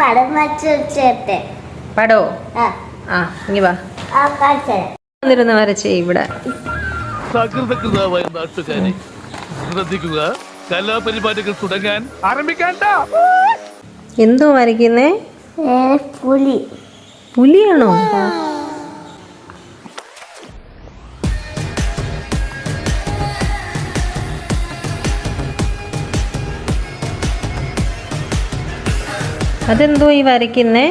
പടം വരച്ച് പടോ? ആ. ആ ഇനി വാ. വന്നിരുന്ന് വരച്ചേ ഇവിടെ. സകൃതകൃതാവായ നാട്ടുകാരെ ശ്രദ്ധിക്കുക കലാപരിപാടികൾ തുടങ്ങാൻ ആരംഭിക്കാൻ എന്തോ വരയ്ക്കുന്നേ? പുലി. പുലിയാണോ? അതെന്തോ ഈ വരയ്ക്കുന്നേ?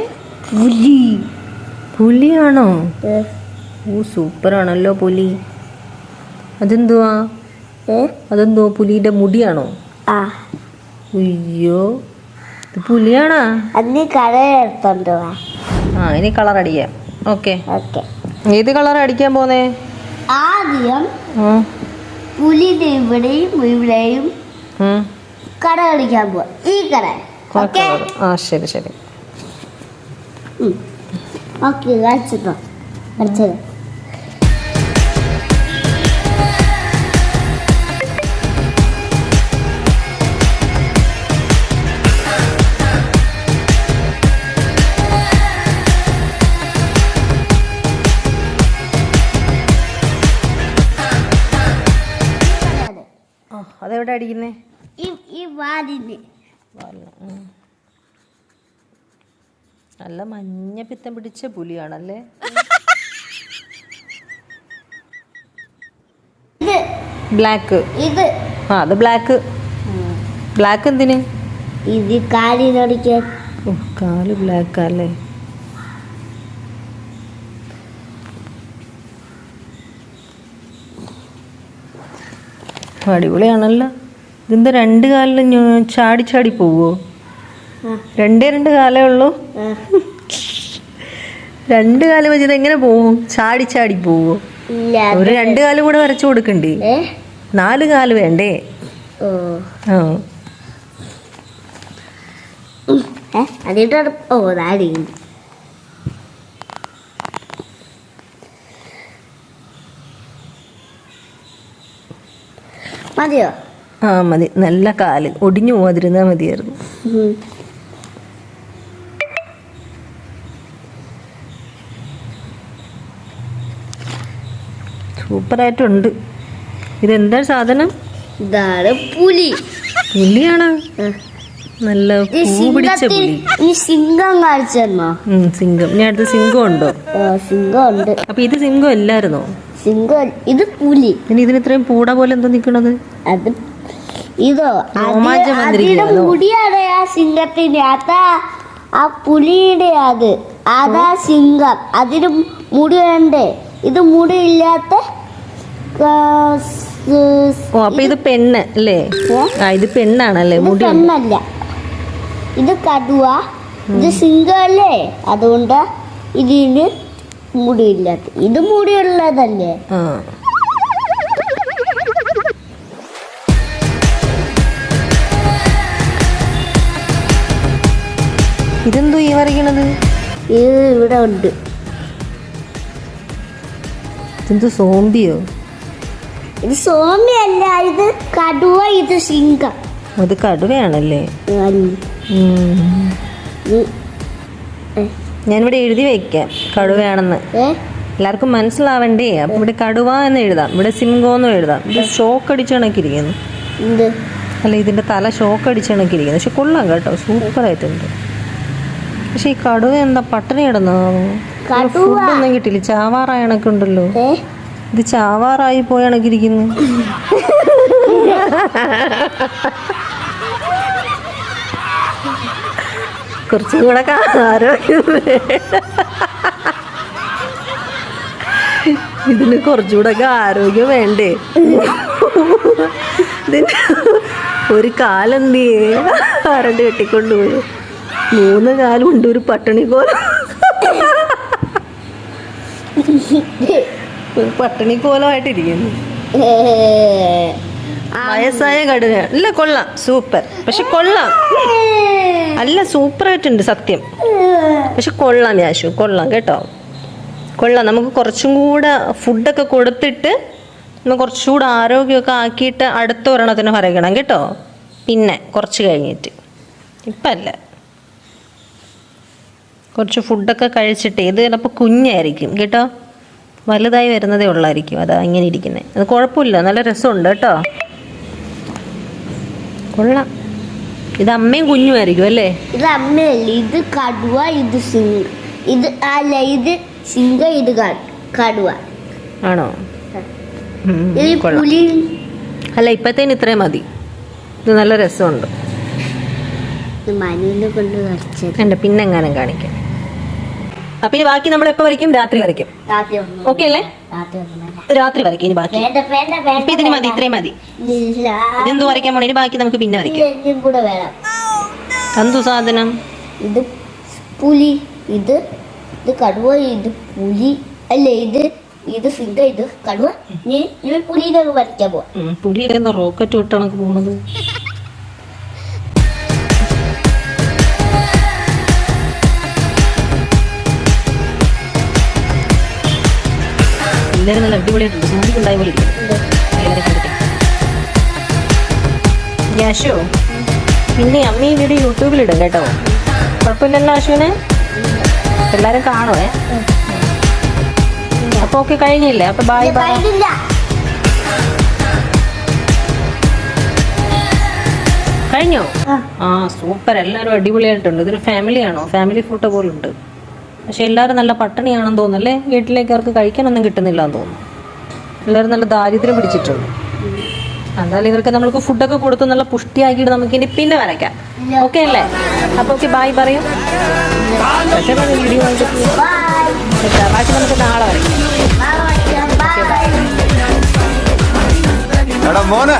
പുലി. പുലിയാണോ? ഓ സൂപ്പറാണല്ലോ പുലി. അതെന്തുവാ? അതെന്തോ പുലിയുടെ മുടിയാണോ? അയ്യോ ഇത് പുലിയാണാ? അതിന് കളർ എടുത്തോണ്ട് ആ ഇനി കളർ അടിക്കാം. ഓക്കെ ഏത് കളർ അടിക്കാൻ പോന്നേ? ആദ്യം പുലിയുടെ ഇവിടെയും ഇവിടെയും. കട കളിക്കാൻ പോവാ. ഈ കട ആ ശരി ശരി. ഓക്കെ കാണിച്ചോ. കാണിച്ചത് അതെവിടെ അടിക്കുന്നേ? ഈ ഈ വാതിന് നല്ല മഞ്ഞ പിത്തം പിടിച്ച പുലിയാണല്ലേ? ബ്ലാക്ക് ഇത്. ആ അത് ബ്ലാക്ക് ബ്ലാക്ക് എന്തിന്? ഇത് കാലിനടിക്കാൻ ഓ, കാൽ ബ്ലാക്ക് അല്ലേ? അടിപൊളിയാണല്ലോ. ഇതെന്താ രണ്ട് കാലിലും ചാടി ചാടി പോവോ. രണ്ടേ രണ്ട് കാലേ ഉള്ളൂ. രണ്ട് കാലം വെച്ചത് എങ്ങനെ പോവും? ചാടി ചാടി പോവോ? ഒരു രണ്ട് കാലം കൂടെ വരച്ചു കൊടുക്കണ്ടേ? നാല് കാൽ വേണ്ടേ? ഓ. നാടി മതിയോ? ആ മതി. നല്ല കാൽ ഒടിഞ്ഞു പോവാതിരുന്നാൽ മതിയായിരുന്നു. സൂപ്പറായിട്ടുണ്ട്. ഇതെന്താ സാധനം? ഇതാണ് പുലി. പുലിയാണ്? നല്ല പൂ പിടിച്ച പുലി. ഈ സിംഗം ഉം, സിംഹം. ഇനി അടുത്ത് സിംഹം ഉണ്ടോ സിംഹം ഉണ്ട് അപ്പൊ ഇത് സിംഗം അല്ലായിരുന്നോ? സിംഗം ഇത് പുലി. പിന്നെ ഇതിന് ഇത്രയും പൂട പോലെ എന്താ നിക്കണത്? അത് ഇതോ? മുടിയാണ് ആ സിംഹത്തിന്റെ അതാ ആ പുലിയുടെ അത്. അതാ സിംഹം അതിന് മുടി വേണ്ടേ ഇത് മുടി ഇല്ലാത്ത ആ, ഓ അപ്പൊ ഇത് പെണ്ണ് അല്ലേ? ആ ഇത് പെണ്ണാണല്ലേ? മുടി പെണ്ണല്ല. ഇത് കടുവ. ഇത് സിംഗല്ലേ അതുകൊണ്ട് ഇതിന് മുടിയില്ലാത്ത. ഇത് മുടിയുള്ളതല്ലേ? ആ പറയണത് ഇത് ഇവിടെ ഉണ്ട്. ഇതെന്തോ സോംബിയോ? ഇത് സോമ്യല്ല ഇത് കടുവ ഇത് സിംഹം അത് കടുവയാണല്ലേ? ഞാനിവിടെ എഴുതി വെക്കാം കടുവയാണെന്ന്. എല്ലാവർക്കും മനസ്സിലാവണ്ടേ? അപ്പൊ ഇവിടെ കടുവ എന്ന് എഴുതാം ഇവിടെ സിംഗോ എന്നും എഴുതാം. ഇത് ഷോക്ക് അടിച്ച് കണക്കിരിക്കുന്നു ഇത് അല്ല ഇതിന്റെ തല ഷോക്ക് അടിച്ച് കണക്കിരിക്കുന്നു പക്ഷെ കൊള്ളാം കേട്ടോ സൂപ്പർ ആയിട്ടുണ്ട്. പക്ഷെ ഈ കടുവ എന്താ പട്ടിണി കിടന്നോ ഫുഡൊന്നും കിട്ടില്ല ചാവാറായണൊക്കെ ഉണ്ടല്ലോ. ഇത് ചാവാറായി പോയി കണക്കിരിക്കുന്നു കുറച്ചും കൂടെ ആരോഗ്യം ഇതിന് കുറച്ചുകൂടെ ആരോഗ്യം വേണ്ടേ? ഇതിന് ഒരു കാലെന്തിയേ? ആരണ്ട് കെട്ടിക്കൊണ്ടുപോയി മൂന്ന് കാലുണ്ട് ഒരു പട്ടിണി കോലം ഒരു പട്ടിണി കോലമായിട്ടിരിക്കുന്നു വയസ്സായ കടുക ഇല്ല കൊള്ളാം. സൂപ്പർ. പക്ഷെ കൊള്ളാം. അല്ല സൂപ്പർ ആയിട്ടുണ്ട് സത്യം. പക്ഷെ കൊള്ളാം യാശു. കൊള്ളാം കേട്ടോ. കൊള്ളാം. നമുക്ക് കുറച്ചും കൂടെ ഫുഡൊക്കെ കൊടുത്തിട്ട് ഒന്ന് കുറച്ചുകൂടെ ആരോഗ്യമൊക്കെ ആക്കിയിട്ട് അടുത്ത ഒരെണ്ണത്തിന് പറയണം കേട്ടോ. പിന്നെ കുറച്ച് കഴിഞ്ഞിട്ട്. ഇപ്പം അല്ല കുറച്ച് ഫുഡൊക്കെ കഴിച്ചിട്ട് ഇത് ചിലപ്പോൾ കുഞ്ഞായിരിക്കും കേട്ടോ? വലുതായി വരുന്നതേ ഉള്ളായിരിക്കും അതാ ഇങ്ങനെ ഇരിക്കുന്നത് അത് കുഴപ്പമില്ല നല്ല രസമുണ്ട് കേട്ടോ. കൊള്ളാം. ഇത് അമ്മയും കുഞ്ഞുമായിരിക്കും അല്ലേ? ഇത് അമ്മയല്ല ഇത് കടുവ ഇത് സിംഗ്. ഇത് അല്ല ഇത് സിംഗ ഇത് കടുവ. ആണോ? അല്ല ഇപ്പത്തേന് ഇത്രയും മതി. ഇത് നല്ല രസമുണ്ട്. മനുവിനെ കൊണ്ട് എന്റെ പിന്നെങ്ങാനും കാണിക്കാം. അപ്പം ഇനി ബാക്കി നമ്മൾ എപ്പോ വരയ്ക്കും? രാത്രി വരയ്ക്കും. ഓക്കെ അല്ലേ? രാത്രി വരയ്ക്കും ഇനി ബാക്കി. ഇപ്പൊ ഇതിന് മതി ഇത്രയും മതി. ഇതെന്ത് വരയ്ക്കാൻ പോണേ? ഇനി ബാക്കി നമുക്ക് പിന്നെ വരയ്ക്കാം. എന്തു സാധനം. ഇത് പുലി ഇത് ഇത് കടുവ ഇത് പുലി അല്ല ഇത് ഇത് സിംഗ ഇത് കടുവ. ഇനി പുലിയിലൊക്കെ വരയ്ക്കാൻ പോവാ. ഉം, റോക്കറ്റ് വിട്ടാണ് കണക്ക് എല്ലാവരും നല്ല അടിപൊളിയായിട്ടുണ്ട് പോലെ ഇരിക്കുന്നു. എല്ലാവരും കണ്ടിട്ട്. യാശോ പിന്നെ അമ്മ ഈ വീഡിയോ യൂട്യൂബിലിടും കേട്ടോ. കുഴപ്പമില്ലല്ലോ അശുവിനെ? എല്ലാവരും കാണുവേ. അപ്പൊ ഒക്കെ കഴിഞ്ഞില്ലേ? അപ്പൊ ബായ് ബായ് ബൈ കഴിഞ്ഞില്ല. കഴിഞ്ഞോ? ആ. സൂപ്പർ എല്ലാവരും അടിപൊളിയായിട്ടുണ്ട്. ഇതൊരു ഫാമിലി ആണോ? ഫാമിലി ഫോട്ടോ പോലുണ്ട്. ഉണ്ട് പക്ഷെ എല്ലാവരും നല്ല പട്ടിണിയാണെന്ന് തോന്നുന്നു അല്ലേ? വീട്ടിലേക്ക് അവർക്ക് കഴിക്കാനൊന്നും കിട്ടുന്നില്ല എന്ന് തോന്നുന്നു. എല്ലാവരും നല്ല ദാരിദ്ര്യം പിടിച്ചിട്ടുണ്ട്. എന്തായാലും ഇവർക്ക് നമ്മൾക്ക് ഫുഡൊക്കെ കൊടുത്ത് നല്ല പുഷ്ടിയാക്കിയിട്ട് നമുക്ക് ഇനി പിന്നെ വരയ്ക്കാം. ഓക്കെ അല്ലേ? അപ്പൊ ഓക്കെ ബായ് പറയും. വീഡിയോ ബാക്കി നമുക്ക് നാളെ വരയ്ക്കാം. മോനെ.